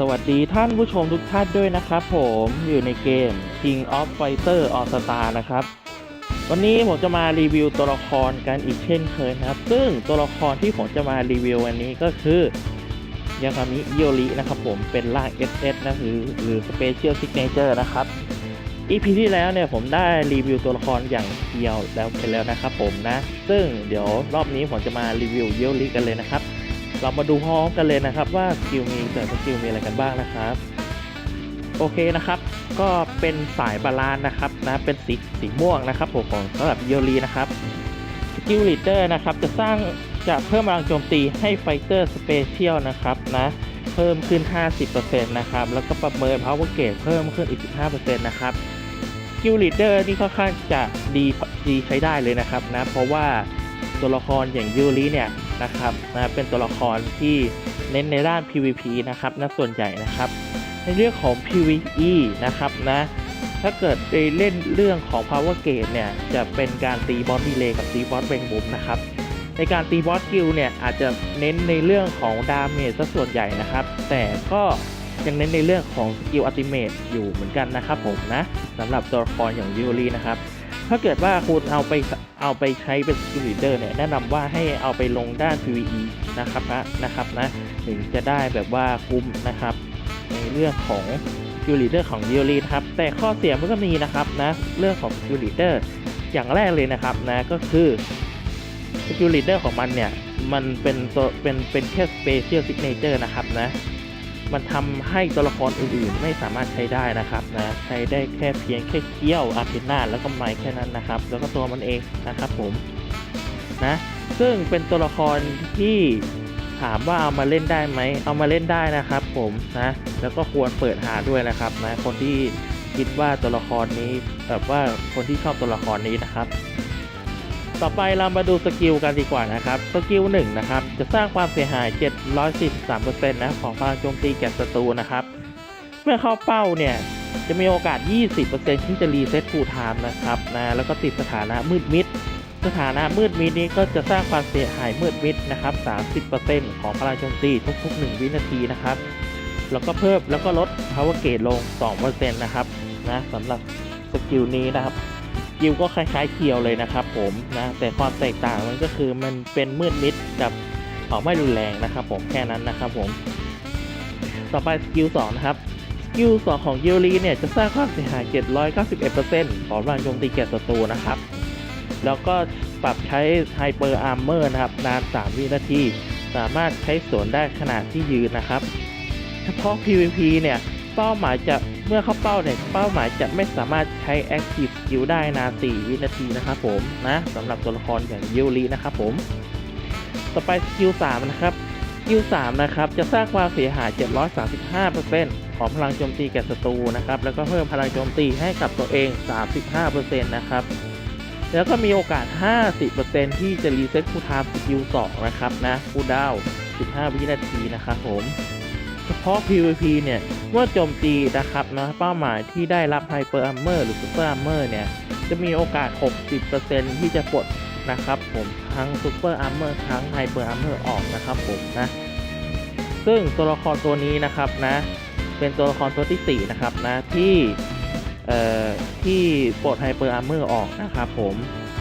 สวัสดีท่านผู้ชมทุกท่านด้วยนะครับผมอยู่ในเกม King of Fighter All Star นะครับ วันนี้ผมจะมารีวิวตัวละครกันอีกเช่นเคยนะครับ ซึ่งตัวละครที่ผมจะมารีวิววันนี้ก็คือยาคามิโยรินะครับผมเป็นร่าง SS นะหรือหรือ Special Signature นะครับ EP ที่แล้วเนี่ยผมได้รีวิวตัวละครอย่างเดียวแล้วไปแล้วนะครับผมนะ ซึ่งเดี๋ยวรอบนี้ผมจะมารีวิวโยริกันเลยนะครับ เรามาดูพร้อมกันเลยนะครับ ว่าสกิลมีแต่สกิลมีอะไรกันบ้างนะครับ โอเคนะครับ ก็เป็นสายบาลานนะครับนะเป็นสีสีม่วงนะครับผมของสำหรับโยรีนะครับสกิลลีดเดอร์นะครับจะสร้างจะเพิ่มพลังโจมตีให้ไฟเตอร์สเปเชียลนะครับนะเพิ่มขึ้น 50%นะครับ แล้วก็ประเมินพาวเวอร์เกเพิ่มขึ้นอีก 15%นะครับสกิลลีดเดอร์นี่ค่อนข้างจะดีดีใช้ได้เลยนะครับนะเพราะว่า ตัวละครอย่างยูริเนี่ยนะครับนะเป็นตัวละครที่เน้นในด้าน PVP นะครับนะส่วนใหญ่นะครับ ในเรื่องของ PVE นะครับนะถ้าเกิดไปเล่นเรื่องของ Power Gate เนี่ยจะเป็นการตีบอสดีเลย์กับตีบอสเบงบุมนะครับในการตีบอสกิลเนี่ยอาจจะเน้นในเรื่องของดาเมจซะส่วนใหญ่นะครับ แต่ก็ยังเน้นในเรื่องของสกิลอัติเมตอยู่เหมือนกันนะครับผมนะสำหรับตัวละครอย่างยูรีนะครับถ้าเกิดว่าคุณเอาไป เอาไปใช้เป็นสกิลลีดเดอร์เนี่ยแนะนำว่าให้เอาไปลงด้าน PVE นะครับนะนะครับนะถึงจะได้แบบว่าคุ้มนะครับ ในเรื่องของสกิลลีดเดอร์ของยูรีนะครับแต่ข้อเสียมันก็มีนะครับนะเรื่องของสกิลลีดเดอร์อย่างแรกเลยนะครับนะก็คือสกิลลีดเดอร์ของมันเนี่ยมันเป็นตัวเป็นเป็นแค่สเปเชียลซิกเนเจอร์นะครับนะ มันทำให้ตัวละครอื่นๆ ไม่สามารถใช้ได้นะครับนะใช้ได้แค่เพียงแค่เคี้ยวอาร์เทนาแล้วก็ไมค์แค่นั้นนะครับ แล้วก็ตัวมันเองนะครับผมนะซึ่งเป็นตัวละครที่ถามว่าเอามาเล่นได้ไหม เอามาเล่นได้นะครับผมนะ แล้วก็ควรเปิดหาด้วยนะครับนะ คนที่คิดว่าตัวละครนี้แบบว่าคนที่ชอบตัวละครนี้นะครับ ต่อไปเรามาดูสกิลกันดีกว่านะครับ สกิลหนึ่งนะครับ จะสร้างความเสียหาย 743%นะของพลังโจมตีแก่ศัตรูนะครับ เมื่อเข้าเป้าเนี่ย จะมีโอกาส 20%ที่จะรีเซ็ตฟูลไทม์นะครับนะแล้วก็ติดสถานะมืดมิด สถานะมืดมิดนี้ก็จะสร้างความเสียหายมืดมิดนะครับ 30%ของพลังโจมตีทุกๆ 1 วินาทีนะครับ แล้วก็เพิ่มแล้วก็ลด power gauge ลง 2%นะครับนะสำหรับสกิลนี้นะครับ กิลก็คล้ายๆเคียวเลยนะครับผมนะแต่ความแตกต่างมันก็คือมันเป็นมืดมิดกับเผาไม่รุนแรงนะครับผมแค่นั้นนะครับผม ต่อไปสกิล2นะครับสกิล2ของยูรีเนี่ยจะสร้างความเสียหาย 791%ของพลังโจมตีแก่ศัตรูนะครับ แล้วก็ปรับใช้ไฮเปอร์อาร์เมอร์นะครับนาน 3 วินาที สามารถใช้สวนได้ขนาดที่ยืนนะครับ เฉพาะ PVP เนี่ยเป้าหมายจะ เมื่อเข้าเป้าเนี่ยเป้าหมายจะไม่สามารถใช้ Active Skill ได้นาน4วินาทีนะครับผมนะสำหรับตัวละครอย่างยูรินะครับผม ต่อไปสกิล3นะครับสกิล3นะครับจะสร้างความเสียหาย 735%ของพลังโจมตีแก่ศัตรูนะครับแล้วก็เพิ่มพลังโจมตีให้กับตัวเอง 35%นะครับแล้วก็มีโอกาส 50%ที่จะรีเซ็ตคูลไทม์สกิล2นะครับนะคูลดาว15 วินาทีนะครับผม เฉพาะ PVP เนี่ย เมื่อโจมตีนะครับนะเป้าหมายที่ได้รับ Hyper Armor หรือ Super Armor เมอร์เนี่ย จะมีโอกาส 60%ที่จะปลดนะครับผมทั้ง Super Armor ทั้ง Hyper Armor อร์ออกนะครับผมนะ ซึ่งตัวละครตัวนี้นะครับนะ เป็นตัวละครตัวที่ 4 นะครับนะที่เอ่อที่ปลด Hyper Armor ออกนะครับผม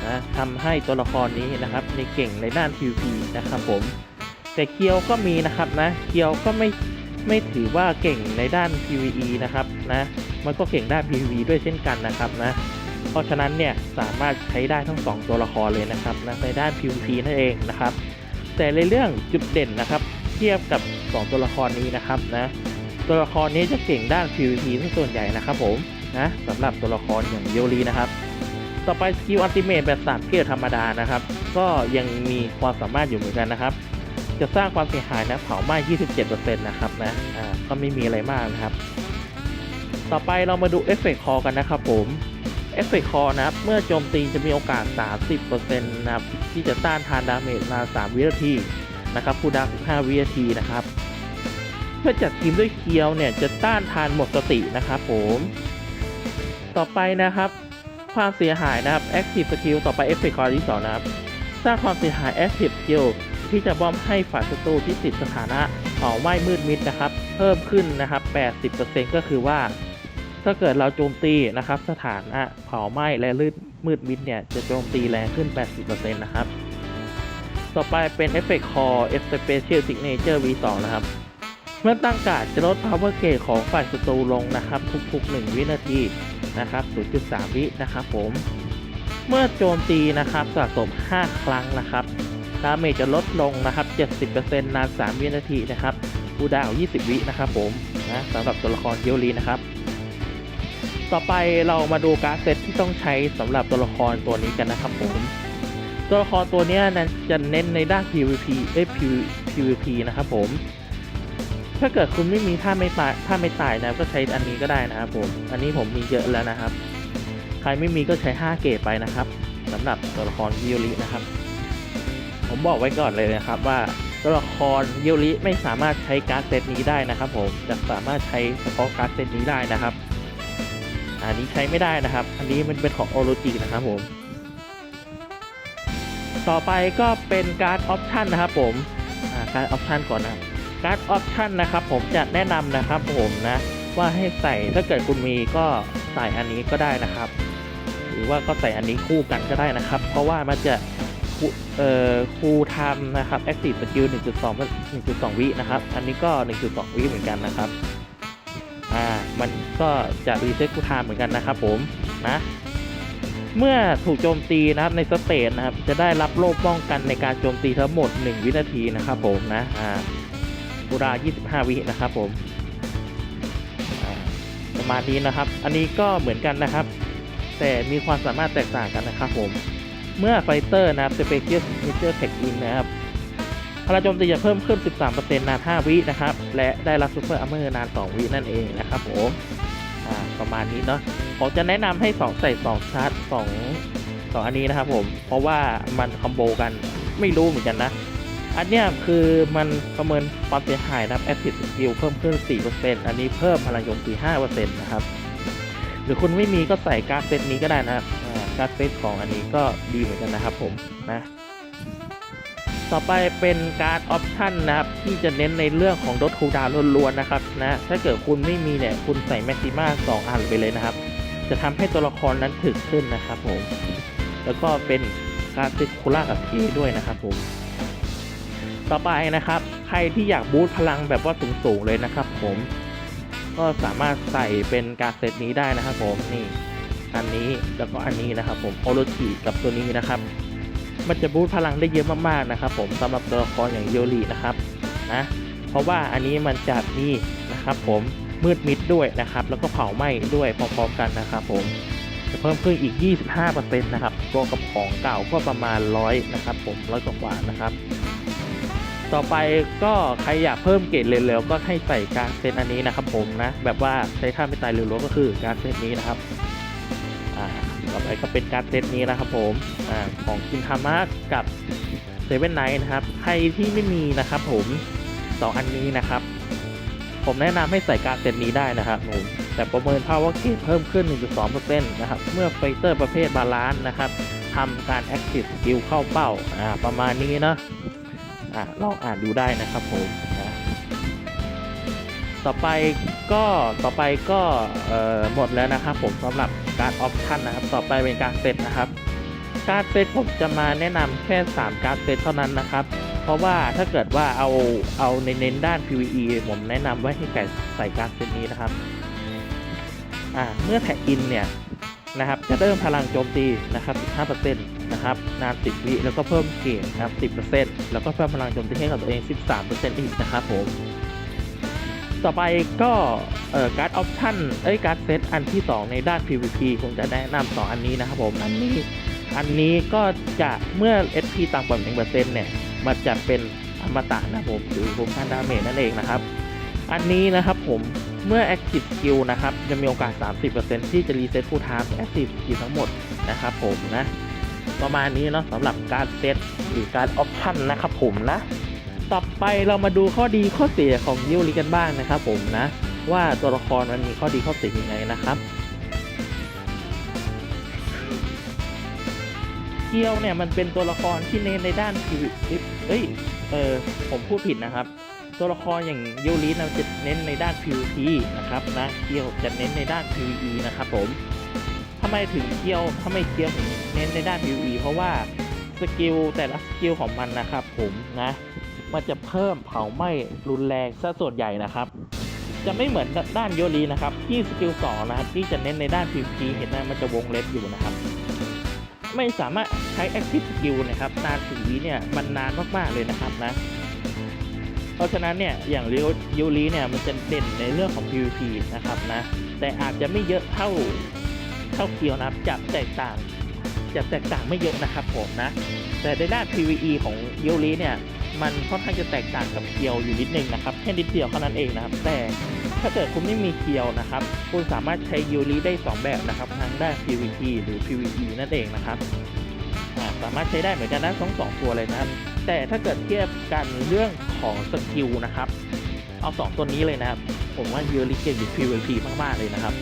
นะทำให้ตัวละครนี้นะครับในเก่งในด้าน PVP นะครับผม แต่เคียวก็มีนะครับนะเคียวก็ไม่ ไม่ถือว่าเก่งในด้าน PVE นะครับนะมันก็เก่งด้าน PVE ด้วยเช่นกันนะครับนะเพราะฉะนั้นเนี่ยสามารถใช้ได้ทั้งสองตัวละครเลยนะครับนะในด้าน PVP นั่นเองนะครับ แต่ในเรื่องจุดเด่นนะครับ เทียบกับ 2 ตัวละครนี้นะครับนะตัวละครนี้จะเก่งด้าน PVP ซะส่วนใหญ่นะครับผมนะสำหรับตัวละครอย่างโยรีนะครับ ต่อไปสกิลอัลติเมทแบบ3เกียร์ธรรมดานะครับ ก็ยังมีความสามารถอยู่เหมือนกันนะครับ จะสร้างความเสียหายนะเผาไหม้27%นะครับนะอ่าก็ไม่มีอะไรมากนะครับ ต่อไปเรามาดูเอฟเฟกต์คอกันนะครับผมเอฟเฟกต์คอนะครับ เมื่อโจมตีจะมีโอกาส 30%นะครับที่จะต้านทานดาเมจนาน3วินาทีนะครับคูดาวน์15 วินาทีนะครับ เพื่อจัดทีมด้วยเคียวเนี่ยจะต้านทานหมดสตินะครับผมต่อไปนะครับ ความเสียหายนะครับ Active Skill ต่อไปเอฟเฟกต์คอที่สองนะครับ สร้างความเสียหาย Active Skill ที่จะบ้อมให้ฝ่ายศัตรูที่ติดสถานะเผาไหม้มืดมิดนะครับ เพิ่มขึ้นนะครับ 80%ก็คือว่า ถ้าเกิดเราโจมตีนะครับ สถานะเผาไหม้และลื่นมืดมิดเนี่ยจะโจมตีแรงขึ้น 80%นะครับ ต่อไปเป็น Effect Core F Special Signature V2 นะครับ เมื่อตั้งการดจะลด power gauge ของฝ่ายศัตรูลงนะครับ ทุกๆ 1 วินาทีนะครับ 0.3 วินะครับผม เมื่อโจมตีนะครับสะสม 5 ครั้งนะครับ ดาเมจจะลดลงนะครับ 70%นาน 3 วินาทีนะครับคูดาว 20 วินะครับผมนะสำหรับตัวละครเยลลีนะครับ ต่อไปเรามาดูการ์ดเซตที่ต้องใช้สำหรับตัวละครตัวนี้กันนะครับผมตัวละครตัวนี้ยนะจะเน้นในด้าน PVP เอ้ย PV- PVP นะครับผม ถ้าเกิดคุณไม่มีท่าไม่ตายท่าไม่ตายนะก็ใช้อันนี้ก็ได้นะครับผม อันนี้ผมมีเยอะแล้วนะครับ ใครไม่มีก็ใช้ 5 เกรดไปนะครับสำหรับตัวละครยิโรินะครับ ผมบอกไว้ก่อนเลยนะครับว่าตัวละครเยิโริไม่สามารถใช้การ์ดเซตนี้ได้นะครับ ผมจะสามารถใช้เฉพาะการ์ดเซตนี้ได้นะครับ อันนี้ใช้ไม่ได้นะครับ อันนี้มันเป็นของโอโรจินะครับผม ต่อไปก็เป็นการ์ดออปชันนะครับ ผมการออปชันก่อนนะการ์ดออปชันนะครับ ผมจะแนะนำนะครับ ผมนะว่าให้ใส่ถ้าเกิดคุณมีก็ใส่อันนี้ก็ได้นะครับ หรือว่าก็ใส่อันนี้คู่กันก็ได้นะครับ เพราะว่ามันจะ เอ่อคูลไทม์นะครับ active skill 1.2 1.2 วินะครับ อันนี้ก็ 1.2 วิเหมือนกันนะครับ อ่า มันก็จะรีเซ็ตคูลไทม์เหมือนกันนะครับผม นะ เมื่อถูกโจมตีนะครับในสเตจนะครับ จะได้รับโล่ป้องกันในการโจมตีทั้งหมด 1 วินาทีนะครับผมนะ อ่าบูรา 25 วินะครับผม ประมาณนี้นะครับ อันนี้ก็เหมือนกันนะครับ แต่มีความสามารถแตกต่างกันนะครับผม เมื่อไฟเตอร์นะครับ Special Signature Tech In นะครับพลังโจมตีจะเพิ่มขึ้น 13%นาน 5 วินะครับ และได้รับ Super Armor นาน 2 วินั่นเองนะครับผมประมาณนี้เนาะผมจะแนะนำให้ 2 ใส่ 2 ชาร์จ2 2 อันนี้นะครับผม เพราะว่ามันคอมโบกันไม่รู้เหมือนกันนะ อันเนี้ยคือมันประเมินความเสียหายนะครับ Active Skill เพิ่มขึ้น 4%อันนี้เพิ่มพลังโจมตี 5%นะครับ หรือคุณไม่มีก็ใส่การ์ดเซตนี้ก็ได้นะครับ การ์ดเซตของอันนี้ก็ดีเหมือนกันนะครับผมนะต่อไปเป็นการออปชันนะครับ ที่จะเน้นในเรื่องของลดคูลดาวน์ล้วนๆนะครับนะถ้าเกิดคุณไม่มีเนี่ยคุณใส่แม็กซิม่า2อันไปเลยนะครับ จะทำให้ตัวละครนั้นถึกขึ้นนะครับผม แล้วก็เป็นการ์ดเซตคูล่ากับเคด้วยนะครับผม ต่อไปนะครับ ใครที่อยากบูตพลังแบบว่าสูงๆเลยนะครับผม ก็สามารถใส่เป็นการเซตนี้ได้นะครับผมนี่ อันนี้แล้วก็อันนี้นะครับผมโอโรจิกับตัวนี้นะครับ มันจะบูตพลังได้เยอะมากๆนะครับ ผมสำหรับตัวละครอย่างโยรินะครับนะเพราะว่าอันนี้มันจะมีนะครับผมมืดมิดด้วยนะครับ แล้วก็เผาไหม้ด้วยพร้อมๆกันนะครับ ผมจะเพิ่มขึ้นอีก 25%นะครับรวกับของเก่าก็ประมาณร้อยนะครับผมร้อยกว่าๆนะครับ ต่อไปก็ใครอยากเพิ่มเกรดเร็วๆก็ให้ใส่การเซตอันนี้นะครับ ผมนะแบบว่าใช้ท่าไม่ตายเร็วๆก็คือการเซตนี้นะครับาต่อไปก็เป็นการเซตนี้นะครับผมอของคินทามะกับเซเว่นไนท์นะครับ ใครที่ไม่มีนะครับผมสองอันนี้นะครับ ผมแนะนำให้ใส่การเซตนี้ได้นะครับผมแต่ประเมินภาวะเกรดเพิ่มขึ้น 1.2%นะครับ เมื่อไฟเตอร์ประเภทบาลานซ์นะครับทำการ Active Skill เข้าเป้า อ่า ประมาณนี้นะอะลองอ่านดูได้นะครับผม ต่อไปก็ต่อไปก็หมดแล้วนะครับผมสำหรับการออปชันนะครับ ต่อไปเป็นการเซตนะครับ การเซตผมจะมาแนะนำแค่ 3 การเซตเท่านั้นนะครับ เพราะว่าถ้าเกิดว่าเอาเอาในเน้นด้าน PVE ผมแนะนำไว้ให้ไก่ใส่การเซตนี้นะครับอ่าเมื่อแท็กอินเนี่ยนะครับจะเริ่มพลังโจมตีนะครับ 15%นะครับนาน 10 วิแล้วก็เพิ่มเกรดนะครับ 10%แล้วก็เพิ่มพลังโจมตีให้กับตัวเอง 13%อีกนะครับผม ต่อไปก็เอ่อการ์ดออปชั่นเอ้ยการ์ดเซตอันที่ 2 ในด้าน PVP ผมจะแนะนำสองอันนี้นะครับผม อันนี้อันนี้ก็จะเมื่อ SP ต่ำกว่า1%เนี่ย มันจะเป็นอมตะนะครับผมหรือผมทานดาเมจนั่นเองนะครับ อันนี้นะครับผมเมื่อ Active Skill นะครับ จะมีโอกาส 30%ที่จะรีเซ็ตผู้ทาม Active Skill ทั้งหมดนะครับผมนะ ประมาณนี้เนาะสำหรับการเซตหรือการออปชันนะครับผมนะ ต่อไปเรามาดูข้อดีข้อเสียของยิวริกันบ้างนะครับ ผมนะ ว่าตัวละครมันมีข้อดีข้อเสียยังไงนะครับเกียวเนี่ยมันเป็นตัวละครที่เน้นในด้าน PVP เอ้ยเออผมพูดผิดนะครับตัวละครอย่างยูรินะจะเน้นในด้าน PVP นะครับนะเกียวจะเน้นในด้าน PVE นะครับผมทำไมถึงเกียวทำไมเกียวถึงเน้นในด้าน PVE เพราะว่าสกิลแต่ละสกิลของมันนะครับผมนะ มันจะเพิ่มเผาไหม้รุนแรงซะส่วนใหญ่นะครับ จะไม่เหมือนด้านโยรีนะครับที่สกิล2นะครับที่จะเน้นในด้าน PVP เห็นไหมมันจะวงเล็บอยู่นะครับ ไม่สามารถใช้ Active Skill นะครับนานถึงวิเนี่ยมันนานมากๆเลยนะครับนะเพราะฉะนั้นเนี่ยอย่างริวยูรีเนี่ยมันจะเด่นในเรื่องของ PVP นะครับนะแต่อาจจะไม่เยอะเท่าเท่าเกียวนะครับจะแตกต่างจะแตกต่างไม่เยอะนะครับผมนะแต่ในด้าน PVE ของยูรีเนี่ย มันค่อนข้างจะแตกต่างกับเกียวอยู่นิดนึงนะครับแค่นิดเดียวเท่านั้นเองนะครับ แต่ถ้าเกิดคุณไม่มีเกียวนะครับ คุณสามารถใช้ยูริได้ 2 แบบนะครับทั้งด้าน PVP หรือ PVE นั่นเองนะครับสามารถใช้ได้เหมือนกันนะทั้งสองตัวเลยนะครับ แต่ถ้าเกิดเทียบกันเรื่องของสกิลนะครับ เอาสองตัวนี้เลยนะครับ ผมว่ายูริเก่งอยู่ PVP มากๆเลยนะครับ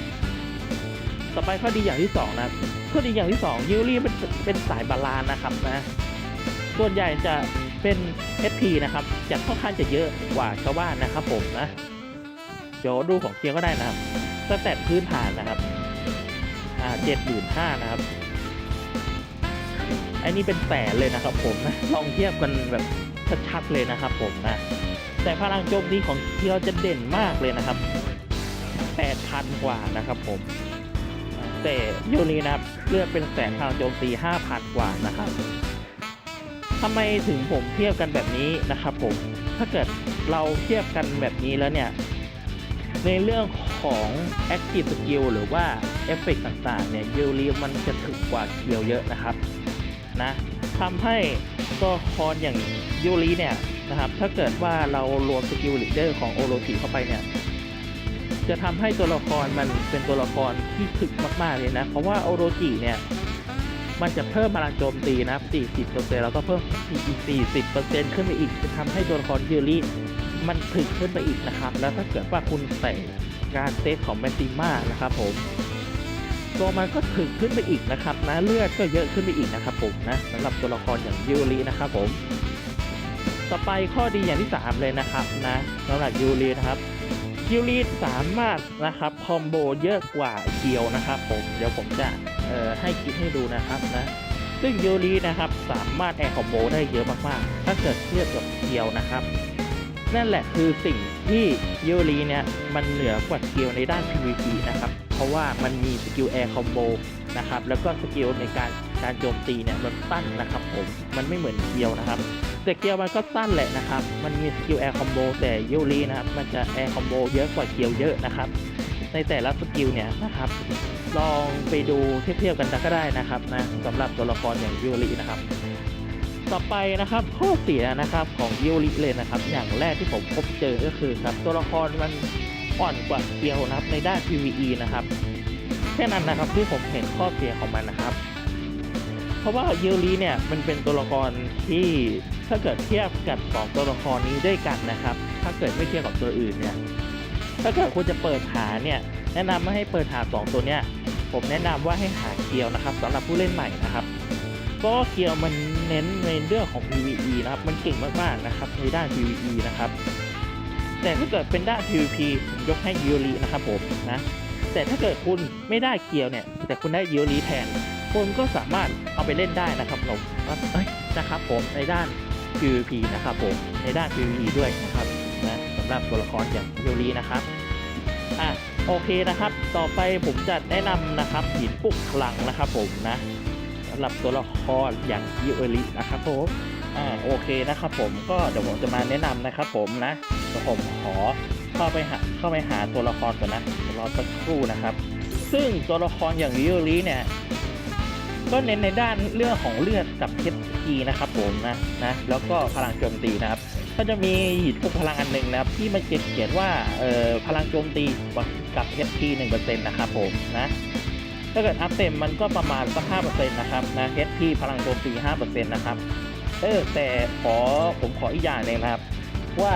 ต่อไปข้อดีอย่างที่สองนะข้อดีอย่างที่สองยูริเป็นเป็นสายบาลานนะครับนะส่วนใหญ่จะ เป็น HP นะครับจะค่อนข้างจะเยอะกว่าชาวบ้านนะครับผมนะเดี๋ยวดูของเคียร์ก็ได้นะครับสแตทพื้นฐานนะครับอ่าเจ็ดหมื่นห้านะครับอันนี้เป็นแสนเลยนะครับผมนะลองเทียบกันแบบชัดๆเลยนะครับผมนะแต่พลังโจมตีของเคียวจะเด่นมากเลยนะครับแปดพันกว่านะครับผมแต่ยูนี้นะครับเลือกเป็นแสนพลังโจมตีห้าพันกว่านะครับ ทำไมถึงผมเทียบกันแบบนี้นะครับผมถ้าเกิดเราเทียบกันแบบนี้แล้วเนี่ย ในเรื่องของ Active Skill หรือว่าเอฟเฟกต่างๆเนี่ยยูรีมันจะถึกกว่าเกียวเยอะนะครับนะทำให้ตัวละครอย่างยูรีเนี่ยนะครับ ถ้าเกิดว่าเรารวมสกิลลีดเดอร์ของโอโรจิเข้าไปเนี่ย จะทำให้ตัวละครมันเป็นตัวละครที่ถึกมากๆเลยนะ เพราะว่าโอโรจิเนี่ย มันจะเพิ่มพลังโจมตีนะครับ 40%แล้วก็เพิ่มอีก 40%ขึ้นไปอีกจะทำให้ตัวละครยูริมันถึกขึ้นไปอีกนะครับ แล้วถ้าเกิดว่าคุณใส่การเซตของแมนติม่านะครับผมตัวมันก็ถึกขึ้นไปอีกนะครับนะเลือดก็เยอะขึ้นไปอีกนะครับผมนะสำหรับตัวละครอย่างยูรินะครับผม ต่อไปข้อดีอย่างที่ 3 เลยนะครับนะสำหรับยูรินะครับยูริสามารถนะครับคอมโบเยอะกว่าเกียวนะครับผมเดี๋ยวผมจะ ให้คลิปให้ดูนะครับนะซึ่งยูรินะครับสามารถแอร์คอมโบได้เยอะมากๆ ถ้าเกิดเทียบกับเกียวนะครับ นั่นแหละคือสิ่งที่ยูริเนี่ยมันเหนือกว่าเกียวในด้าน PVP นะครับ เพราะว่ามันมีสกิลแอร์คอมโบนะครับแล้วก็สกิลในการการโจมตีเนี่ยมันสั้นนะครับผมมันไม่เหมือนเกียวนะครับแต่เกียวมันก็สั้นแหละนะครับ มันมีสกิลแอร์คอมโบแต่ยูรินะครับมันจะแอร์คอมโบเยอะกว่าเกียวเยอะนะครับ ในแต่ละสกิลเนี่ยนะครับ ลองไปดูเทียบๆกันก็ได้นะครับนะสำหรับตัวละครอย่างยูรินะครับ ต่อไปนะครับข้อเสียนะครับของยูริเลยนะครับ อย่างแรกที่ผมพบเจอก็คือครับตัวละครมันอ่อนกว่าเกียวนะครับในด้าน PVE นะครับแค่นั้นนะครับที่ผมเห็นข้อเสียของมันนะครับ เพราะว่ายูริเนี่ยมันเป็นตัวละครที่ถ้าเกิดเทียบกับสองตัวละครนี้ด้วยกันนะครับ ถ้าเกิดไม่เทียบกับตัวอื่นเนี่ย ถ้าเกิดคุณจะเปิดหาเนี่ยแนะนำไม่ให้เปิดหาสองตัวเนี้ยผมแนะนำว่าให้หาเกียวนะครับสำหรับผู้เล่นใหม่นะครับเพราะว่าเกียวมันเน้นในเรื่องของ PVE นะครับมันเก่งมากๆนะครับในด้าน PVE นะครับแต่ถ้าเกิดเป็นด้าน PVP ผมยกให้ยูรินะครับผมนะแต่ถ้าเกิดคุณไม่ได้เกียวเนี่ยแต่คุณได้ยูริแทนคุณก็สามารถเอาไปเล่นได้นะครับผมนะครับผมในด้าน PVP นะครับผมในด้าน PVE ด้วย หรับตัวละครอย่างยูรินะครับอะโอเคนะครับ ต่อไปผมจะแนะนำนะครับหินปลุกพลังนะครับผมนะสำหรับตัวละครอย่างยูเอรินะครับผมอ่าโอเคนะครับผมก็เดี๋ยวผมจะมาแนะนำนะครับ ผมนะเดี๋ยวผมขอเข้าไปหาเข้าไปหาตัวละครก่อนนะเดี๋ยวรอสักครู่นะครับ ซึ่งตัวละครอย่างยูเอริเนี่ยก็เน้นในด้านเรื่องของเลือดกับเทพีนะครับผมนะนะแล้วก็พลังโจมตีนะครับ ก็จะมีหินปลุกพลังอันหนึ่งนะครับ ที่มันเขียนว่าเอ่อพลังโจมตีกับ HP 1%นะครับผมนะถ้าเกิดอัพเต็มมันก็ประมาณสัก5%นะครับนะ HP พลังโจมตี5%นะครับเออแต่ขอผมขออีกอย่างหนึงนะครับ ว่า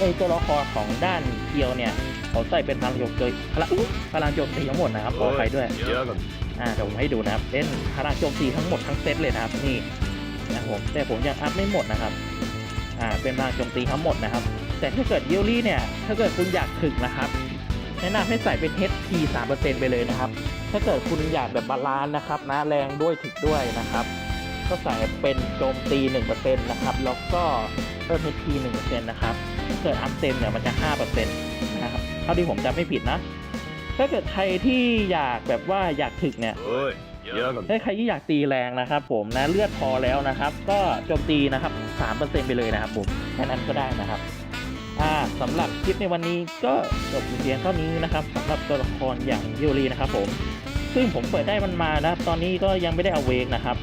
ในตัวละครของด้านเกียวเนี่ยเขาใส่เป็นพลังโจมตีพลังอุ๊ยพลังโจมตีทั้งหมดนะครับขออภัยด้วยเยอะกันอ่าเดี๋ยวผมให้ดูนะครับเป็นพลังโจมตีทั้งหมดทั้งเซตเลยนะครับนี่นะครับผมแต่ผมยังอัพไม่หมดนะครับ อ่าเป็นพลังโจมตีทั้งหมดนะครับ แต่ถ้าเกิดเยลลี่เนี่ย ถ้าเกิดคุณอยากถึกนะครับ แนะนำให้ใส่เป็น HP 3%ไปเลยนะครับ ถ้าเกิดคุณอยากแบบบาลานซ์นะครับนะแรงด้วยถึกด้วยนะครับ ก็ใส่เป็นโจมตี 1%นะครับ แล้วก็เพิ่ม HP 1%นะครับถ้าเกิดอัพเต็มเนี่ยมันจะ 5%นะครับเท่าที่ผมจำไม่ผิดนะ ถ้าเกิดใครที่อยากแบบว่าอยากถึกเนี่ย เยอะกับถ้ใครที่อยากตีแรงนะครับผมนะเลือดพอแล้วนะครับ ก็โจมตีนะครับ3%ไปเลยนะครับผมแค่นั้นก็ได้นะครับอ่าสำหรับคลิปในวันนี้ก็จบเพียงเท่านี้นะครับสำหรับตัวละครอย่างยูรีนะครับผมซึ่งผมเปิดได้มันมานะตอนนี้ก็ยังไม่ได้เอาเวกนะครับ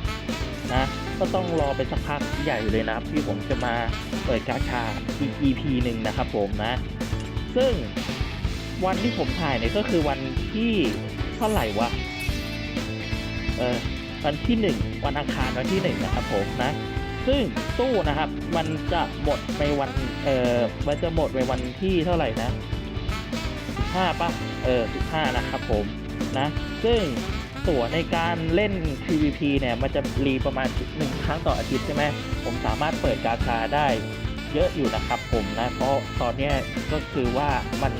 นะก็ต้องรอไปสักพักใหญ่เลยนะครับที่ผมจะมาเปิดกาชาอีก EP หนึ่งนะครับผมนะ ซึ่งวันที่ผมถ่ายเนี่ยก็คือวันที่เท่าไหร่วะ เออวันที่หนึ่งวันอังคารวันที่หนึ่งนะครับผมนะ ซึ่งตู้นะครับมันจะหมดในวันเออมันจะหมดในวันที่เท่าไหร่นะสิบห้าป่ะเออสิบห้านะครับผมนะ ซึ่งตั๋วในการเล่น PVP เนี่ย มันจะรีประมาณหนึ่งครั้งต่ออาทิตย์ใช่ไหมผมสามารถเปิดกาชาได้เยอะอยู่นะครับผมนะ เพราะตอนนี้ก็คือว่ามัน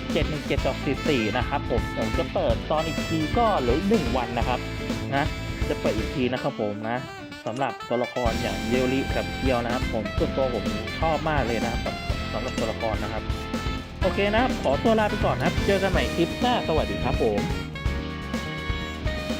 717ต่อ44นะครับผมผมจะเปิดตอนอีกทีก็เหลืออีกหนึ่งวันนะครับ นะ จะเปิดอีกทีนะครับผมนะสำหรับตัวละครอย่างเยลลี่กับเกียวนะครับ ผมส่วนตัวผมชอบมากเลยนะครับสำหรับตัวละครนะครับ โอเคนะครับ ขอตัวลาไปก่อนนะครับ เจอกันใหม่คลิปหน้าสวัสดีครับผม